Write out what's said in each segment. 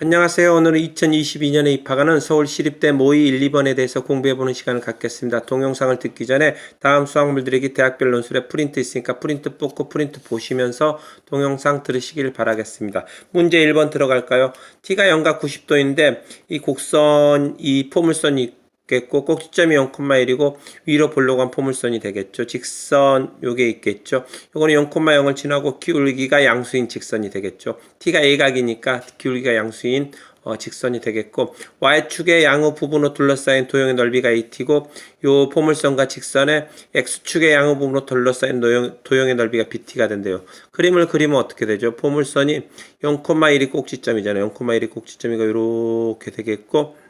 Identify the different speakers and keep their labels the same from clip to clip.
Speaker 1: 안녕하세요. 오늘은 2022년에 입학하는 서울시립대 모의 1, 2번에 대해서 공부해보는 시간을 갖겠습니다. 동영상을 듣기 전에 다음 수학물들에게 대학별 논술에 프린트 있으니까 프린트 뽑고 프린트 보시면서 동영상 들으시길 바라겠습니다. 문제 1번 들어갈까요? t가 0과 90도인데 이 곡선, 이 포물선이 있겠고 꼭지점이 0,1이고 위로 보려고 한 포물선이 되겠죠. 직선 요게 있겠죠. 요거는 0,0을 지나고 기울기가 양수인 직선이 되겠죠. t가 a각이니까 기울기가 양수인 어, 직선이 되겠고 y축의 양의 부분으로 둘러싸인 도형의 넓이가 at고 요 포물선과 직선의 x축의 양의 부분으로 둘러싸인 도형, 도형의 넓이가 bt가 된대요. 그림을 그리면 어떻게 되죠? 포물선이 0,1이 꼭지점이잖아요. 0,1이 꼭지점이가 이렇게 되겠고 그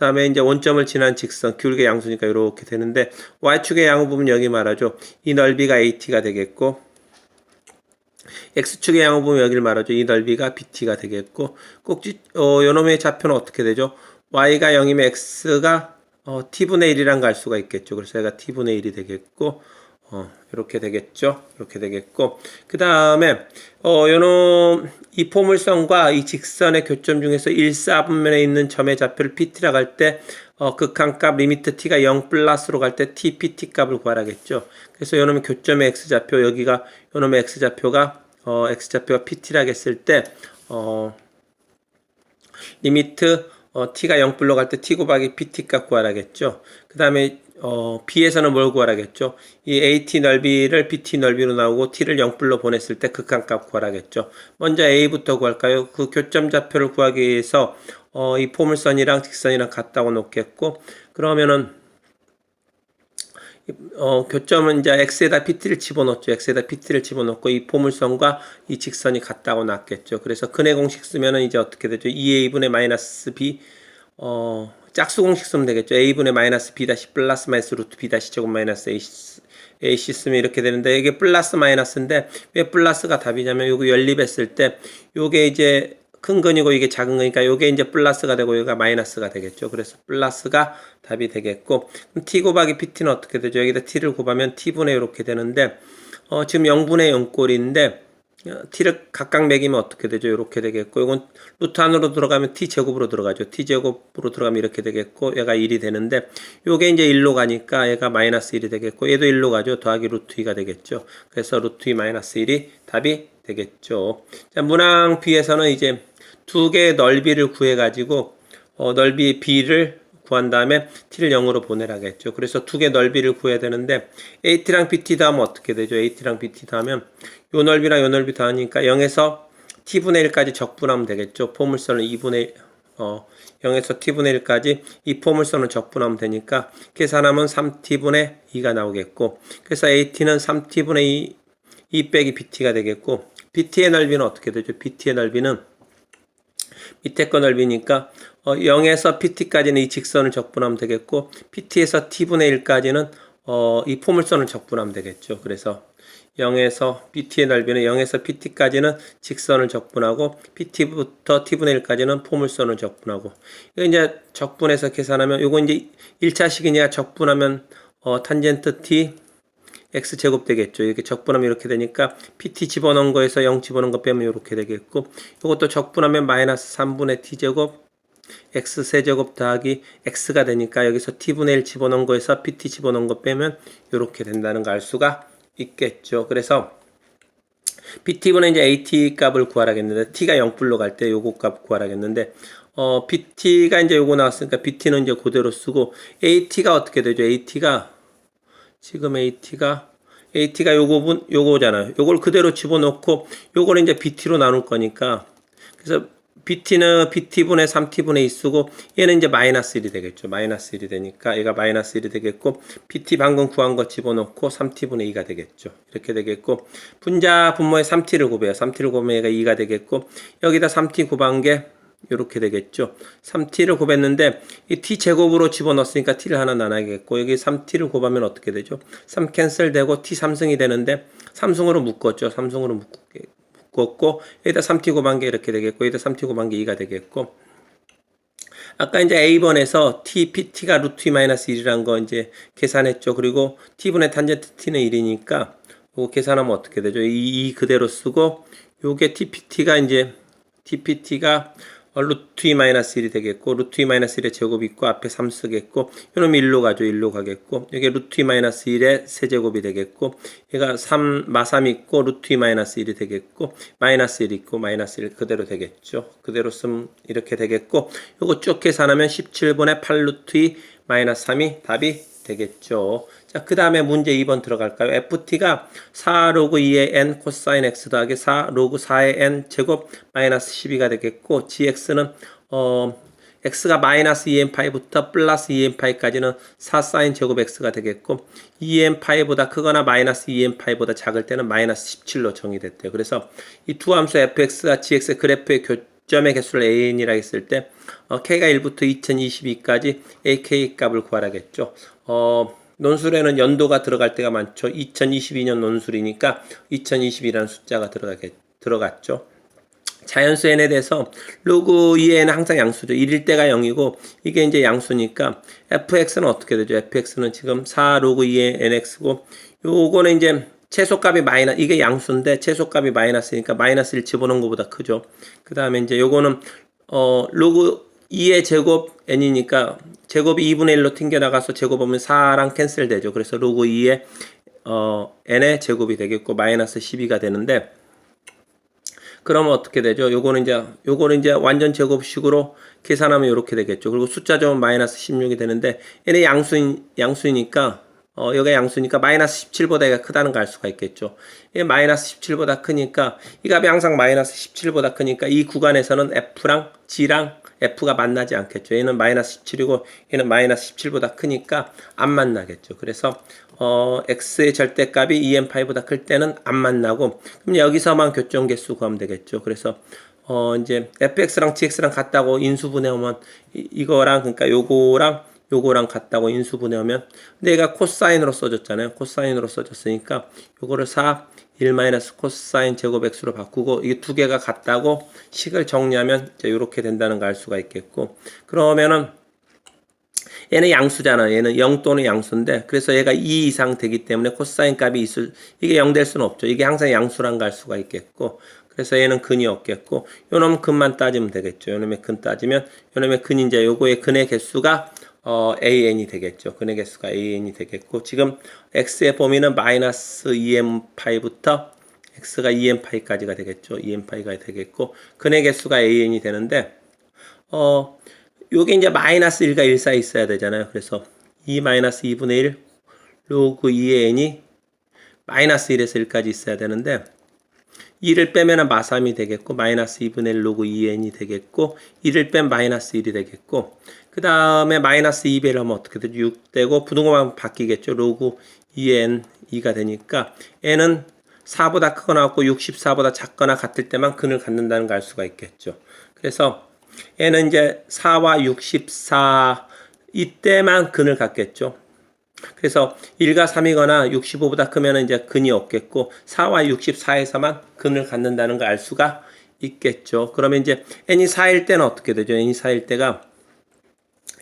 Speaker 1: 다음에 이제 원점을 지난 직선, 기울기 양수니까 이렇게 되는데, y축의 양의 부분 여기 말하죠. 이 넓이가 at가 되겠고, x축의 양의 부분 여기를 말하죠. 이 넓이가 bt가 되겠고, 꼭지, 어, 요놈의 좌표는 어떻게 되죠? y가 0이면 x가 어, t분의 1이랑 갈 수가 있겠죠. 그래서 얘가 t분의 1이 되겠고, 어, 이렇게 되겠죠. 이렇게 되겠고. 그 다음에, 어, 요놈, 이 포물선과 이 직선의 교점 중에서 1, 4분면에 있는 점의 좌표를 pt라고 할 때, 어, 극한값 리미트 t가 0 플러스로 갈 때 t, pt 값을 구하라겠죠. 그래서 요놈의 교점의 x좌표, 여기가, 요놈의 x좌표가, 어, x좌표가 pt라고 했을 때, 어, 리미트, 어, t가 0불로 갈 때 t 곱하기 pt 값 구하라겠죠. 그 다음에 어, B에서는 뭘 구하라겠죠? 이 AT 넓이를 BT 넓이로 나오고 T를 0불로 보냈을 때 극한값 구하라겠죠. 먼저 A부터 구할까요? 그 교점 좌표를 구하기 위해서 어, 이 포물선이랑 직선이랑 같다고 놓겠고 그러면은 어, 교점은 이제 x에다 pt를 집어넣죠. x에다 pt를 집어넣고 이 포물선과 이 직선이 같다고 놨겠죠. 그래서 근의 공식 쓰면은 이제 어떻게 되죠? 2a분의 마이너스 b 어, 짝수 공식 쓰면 되겠죠. a분의 마이너스 b 다시 플러스 마이너스 루트 b 다시 제곱 마이너스 ac, ac 쓰면 이렇게 되는데 이게 플러스 마이너스인데 왜 플러스가 답이냐면 요거 연립했을 때 요게 이제 큰 근이고 이게 작은 거니까 요게 이제 플러스가 되고 여기가 마이너스가 되겠죠. 그래서 플러스가 답이 되겠고 그럼 t 곱하기 pt는 어떻게 되죠? 여기다 t를 곱하면 t분의 이렇게 되는데 어, 지금 0분의 0꼴인데 t를 각각 매기면 어떻게 되죠? 이렇게 되겠고 이건 루트 안으로 들어가면 t 제곱으로 들어가죠. t 제곱으로 들어가면 이렇게 되겠고 얘가 1이 되는데 요게 이제 1로 가니까 얘가 마이너스 1이 되겠고 얘도 1로 가죠. 더하기 루트 2가 되겠죠. 그래서 루트 2 마이너스 1이 답이 되겠죠. 자, 문항 B에서는 이제 두 개의 넓이를 구해 가지고 어, 넓이 B를 구한 다음에 t를 0으로 보내라겠죠. 그래서 두 개 넓이를 구해야 되는데 at랑 bt 더하면 어떻게 되죠? at랑 bt 더하면 요 넓이랑 요 넓이 더하니까 0에서 t분의 1까지 적분하면 되겠죠. 포물선을 2분의 어 0에서 t분의 1까지 이 포물선을 적분하면 되니까 계산하면 3t분의 2가 나오겠고 그래서 at는 3t분의 2, 2 빼기 bt가 되겠고 bt의 넓이는 어떻게 되죠? bt의 넓이는 밑에 거 넓이니까 어, 0에서 PT까지는 이 직선을 적분하면 되겠고 PT에서 T분의 1까지는 어, 이 포물선을 적분하면 되겠죠. 그래서 0에서 PT의 넓이는 0에서 PT까지는 직선을 적분하고 PT부터 T분의 1까지는 포물선을 적분하고 이거 이제 적분해서 계산하면 이거 이제 1차식이니까 적분하면 어, 탄젠트 T x 제곱 되겠죠. 이렇게 적분하면 이렇게 되니까 pt 집어넣은 거에서 0 집어넣은 거 빼면 이렇게 되겠고 이것도 적분하면 마이너스 3분의 t 제곱 x 세제곱 더하기 x가 되니까 여기서 t분의 1 집어넣은 거에서 pt 집어넣은 거 빼면 이렇게 된다는 걸 알 수가 있겠죠. 그래서 pt분의 이제 at 값을 구하라겠는데 t가 0불로 갈 때 요거 값 구하라겠는데 어 pt가 이제 요거 나왔으니까 pt는 이제 그대로 쓰고 at가 어떻게 되죠? at가 지금 AT가 AT가 요거 분 요거잖아요. 요걸 그대로 집어넣고 요거를 이제 BT로 나눌 거니까 그래서 BT는 BT분의 3T분의 2 쓰고 얘는 이제 마이너스 1이 되겠죠. 마이너스 1이 되니까 얘가 마이너스 1이 되겠고 BT 방금 구한 거 집어넣고 3T분의 2가 되겠죠. 이렇게 되겠고 분자 분모에 3T를 곱해요. 3T를 곱하면 얘가 2가 되겠고 여기다 3T 곱한 게 이렇게 되겠죠. 3t를 곱했는데 이 t 제곱으로 집어넣었으니까 t를 하나 나눠야겠고 여기 3t를 곱하면 어떻게 되죠? 3 캔슬되고 t 3승이 되는데 3승으로 묶었죠. 3승으로 묶 었고 여기다 3t 곱한 게 이렇게 되겠고 여기다 3t 곱한 게 2가 되겠고 아까 이제 A번에서 t, pt가 루트 2 마이너스 1이란 거 이제 계산했죠. 그리고 t분의 탄젠트 t는 1이니까 이거 계산하면 어떻게 되죠? 이, 이 그대로 쓰고 요게 tpt가 이제 tpt가 어, 루트 2 마이너스 1이 되겠고 루트 2 마이너스 1의 제곱이 있고 앞에 3 쓰겠고 이놈이 1로 가죠 1로 가겠고 여기 루트 2 마이너스 1의 세제곱이 되겠고 얘가 3 마3 있고 루트 2 마이너스 1이 되겠고 마이너스 1 있고 마이너스 1 그대로 되겠죠 그대로 쓰면 이렇게 되겠고 요거 쭉 계산하면 17분의 8 루트 2 마이너스 3이 답이 되겠죠. 자, 그 다음에 문제 2번 들어갈까요? FT가 4 로그 2의 n 코사인 x 더하기 4 로그 4의 n 제곱 마이너스 12가 되겠고, gx는, 어, x가 마이너스 2n 파이부터 플러스 2n 파이까지는 4 사인 제곱 x가 되겠고, 2n 파이보다 크거나 마이너스 2n 파이보다 작을 때는 마이너스 17로 정의됐대요. 그래서 이 두 함수 fx가 gx의 그래프의 교점의 개수를 an이라 했을 때, 어, k가 1부터 2022까지 ak 값을 구하라겠죠. 어, 논술에는 연도가 들어갈 때가 많죠. 2022년 논술이니까 2022라는 숫자가 들어가겠, 들어갔죠. 자연수 n에 대해서 로그 2에는 항상 양수죠. 1일 때가 0이고 이게 이제 양수니까 fx는 어떻게 되죠? fx는 지금 4 로그 2의 nx고 요거는 이제 최소값이 마이너스 이게 양수인데 최소값이 마이너스니까 마이너스 1 집어넣은 것보다 크죠. 그 다음에 이제 요거는 어 로그 2의 제곱 n이니까 제곱이 2분의 1로 튕겨나가서 제곱하면 4랑 캔슬되죠. 그래서 로그 2의 어, n의 제곱이 되겠고 마이너스 12가 되는데 그러면 어떻게 되죠? 요거는 이제 요거는 이제 완전 제곱식으로 계산하면 이렇게 되겠죠. 그리고 숫자 적으면 마이너스 16이 되는데 n의 양수인 양수이니까 어, 여기가 양수니까 마이너스 17보다 얘가 크다는 걸 알 수가 있겠죠. 얘 마이너스 17보다 크니까 이 값이 항상 마이너스 17보다 크니까 이 구간에서는 F랑 G랑 F가 만나지 않겠죠. 얘는 마이너스 17이고 얘는 마이너스 17보다 크니까 안 만나겠죠. 그래서 어, X의 절대값이 EM5보다 클 때는 안 만나고 그럼 여기서만 교점 개수 구하면 되겠죠. 그래서 어, 이제 fx랑 gx랑 같다고 인수분해하면 이, 이거랑 그러니까 요거랑 요거랑 같다고 인수분해하면 얘가 코사인으로 써졌잖아요. 코사인으로 써졌으니까 요거를 4 1 마이너스 코사인 제곱 x로 바꾸고 이게 두 개가 같다고 식을 정리하면 이제 이렇게 된다는 걸 알 수가 있겠고 그러면은 얘는 양수잖아. 얘는 0 또는 양수인데 그래서 얘가 2 이상 되기 때문에 코사인 값이 있을 이게 0 될 수는 없죠. 이게 항상 양수란 걸 알 수가 있겠고 그래서 얘는 근이 없겠고 요놈 근만 따지면 되겠죠. 요놈의 근 따지면 요놈의 근이 이제 요거의 근의 개수가 어, AN이 되겠죠. 근의 개수가 AN이 되겠고, 지금 X의 범위는 마이너스 2m파이부터 X가 2m파이까지가 되겠죠. 2m파이가 되겠고, 근의 개수가 AN이 되는데, 어, 요게 이제 마이너스 1과 1 사이 있어야 되잖아요. 그래서 2 마이너스 2분의 1 로그 2의 n이 마이너스 1에서 1까지 있어야 되는데, 2를 빼면 마삼이 되겠고 마이너스 2분의 1 로그 2n이 되겠고 1을 뺀 마이너스 1이 되겠고 그 다음에 마이너스 2배를 하면 어떻게 되죠? 6 되고 부등호만 바뀌겠죠. 로그 2n 2가 되니까 n은 4보다 크거나 같고 64보다 작거나 같을 때만 근을 갖는다는 걸 알 수가 있겠죠. 그래서 n은 이제 4와 64 이때만 근을 갖겠죠. 그래서 1과 3이거나 65보다 크면 이제 근이 없겠고 4와 64에서만 근을 갖는다는 걸 알 수가 있겠죠. 그러면 이제 n이 4일 때는 어떻게 되죠? n이 4일 때가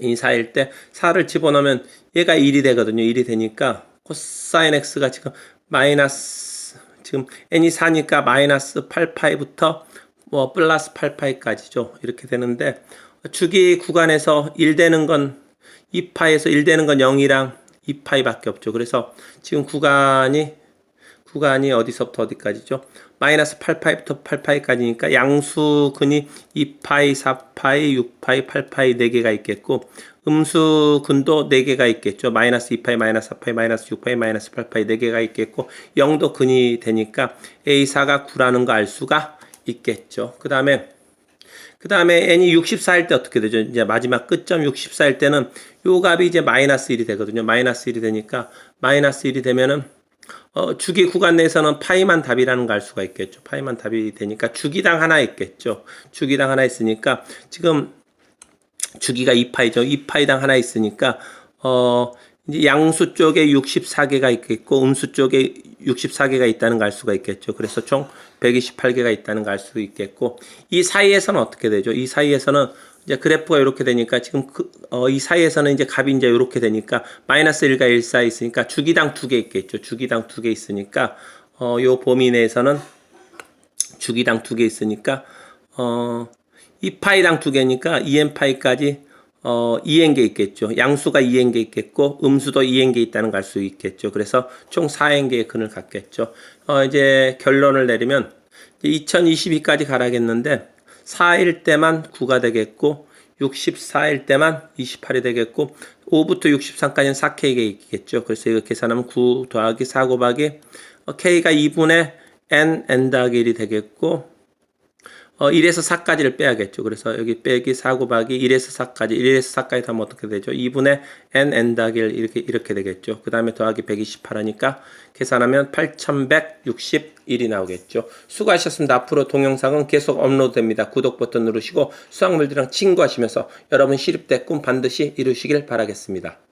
Speaker 1: n이 4일 때 4를 집어넣으면 얘가 1이 되거든요. 1이 되니까 코사인 x가 지금 마이너스 지금 n이 4니까 마이너스 8파이부터 뭐 플러스 8파이까지죠. 이렇게 되는데 주기 구간에서 1 되는 건 2파에서 1 되는 건 0이랑 2파이밖에 없죠. 그래서 지금 구간이 구간이 어디서부터 어디까지죠? 마이너스 8파이부터 8파이까지니까 양수근이 2파이, 4파이, 6파이, 8파이 4개가 있겠고 음수근도 4개가 있겠죠. 마이너스 2파이, 마이너스 4파이, 마이너스 6파이, 마이너스 8파이 4개가 있겠고 0도 근이 되니까 A4가 9라는 거 알 수가 있겠죠. 그 다음에 그 다음에 n이 64일 때 어떻게 되죠? 이제 마지막 끝점 64일 때는 요 값이 이제 마이너스 1이 되거든요. 마이너스 1이 되니까 마이너스 1이 되면은 어, 주기 구간 내에서는 파이만 답이라는 걸 알 수가 있겠죠. 파이만 답이 되니까 주기당 하나 있겠죠. 주기당 하나 있으니까 지금 주기가 2파이죠. 2파이당 하나 있으니까 어 이제 양수 쪽에 64개가 있겠고 음수 쪽에 64개가 있다는 걸 알 수가 있겠죠. 그래서 총 128개가 있다는 걸 알 수 있겠고 이 사이에서는 어떻게 되죠? 이 사이에서는 이제 그래프가 이렇게 되니까 지금 그, 어, 이 사이에서는 이제 값이 이제 이렇게 되니까 마이너스 1과 1 사이 있으니까 주기당 두 개 있겠죠. 주기당 두 개 있으니까 어, 요 범위 내에서는 주기당 두 개 있으니까 어, 이 파이랑 두 개니까 2n 파이까지 어 2n 개 있겠죠. 양수가 2n 개 있겠고 음수도 2n 개 있다는 걸 알 수 있겠죠. 그래서 총 4n 개의 근을 갖겠죠. 어 이제 결론을 내리면 2022까지 가라겠는데 4일 때만 9가 되겠고 64일 때만 28이 되겠고 5부터 63까지는 4K가 있겠죠. 그래서 이거 계산하면 9 더하기 4 곱하기 어, K가 2분의 N, N 더하기 1이 되겠고 어, 1에서 4까지를 빼야겠죠. 그래서 여기 빼기 4 곱하기 1에서 4까지, 1에서 4까지 하면 어떻게 되죠? 2분의 n, n 1 이렇게, 이렇게 되겠죠. 그 다음에 더하기 128 하니까 계산하면 8161이 나오겠죠. 수고하셨습니다. 앞으로 동영상은 계속 업로드 됩니다. 구독 버튼 누르시고 수학물들이랑 친구하시면서 여러분 시립대 꿈 반드시 이루시길 바라겠습니다.